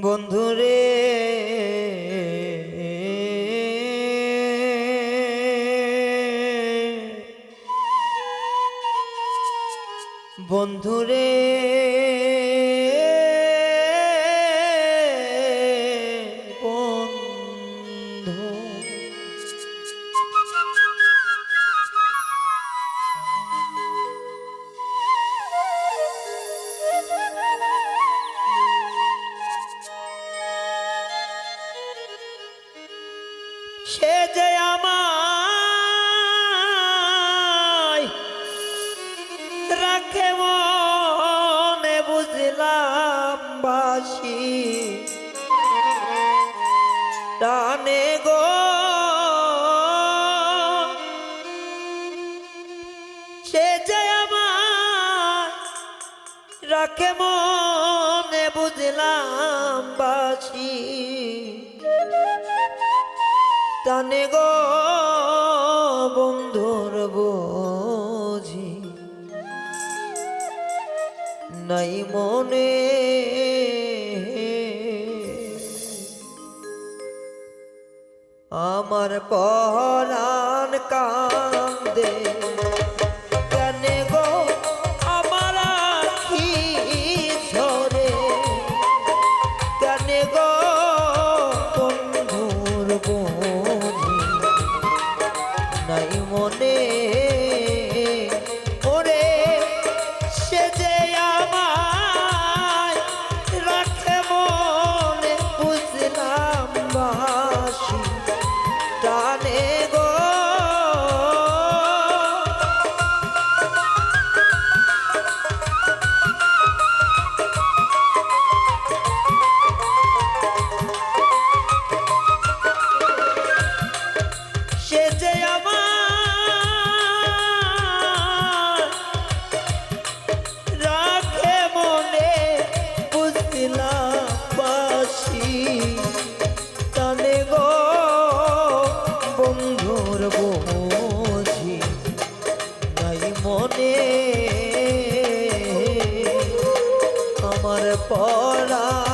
বন্ধুরে। ডাকে মনে বুঝলাম বাছি? তানে গো বন্ধুর বুঝি। নাই মনে আমার পহরান কান্দে। মনে আমার পড়া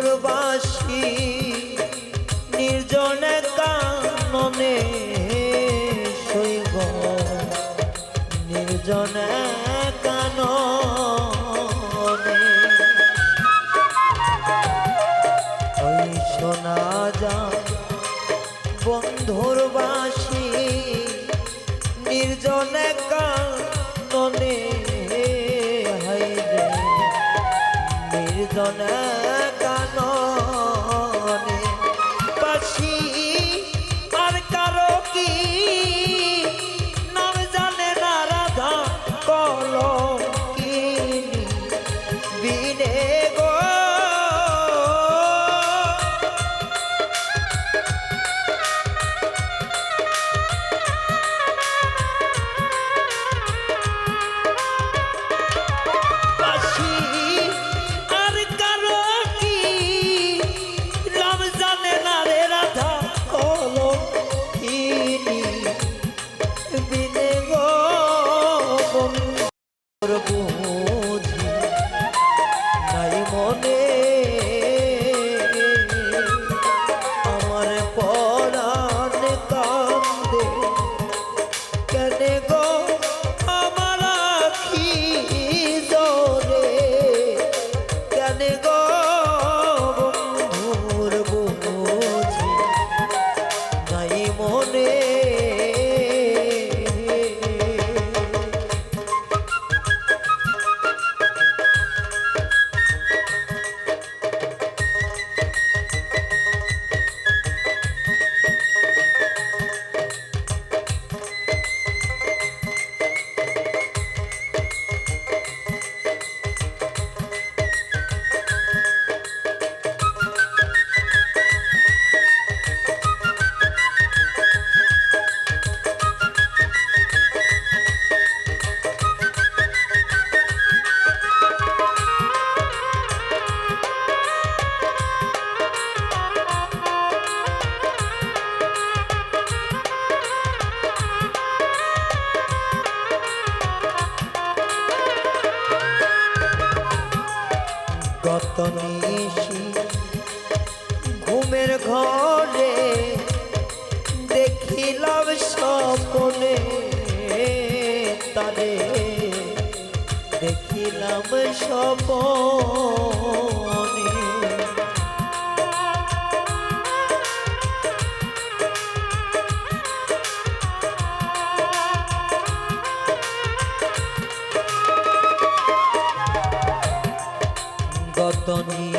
মধুর বাসি নির্জনে কাননে শৈব নির্জনে কাননে। ওই শোনা যা জানে গো। গত নিশি ঘুমের ঘরে দেখিলাম সপনে তারে দেখিলাম সপন তনী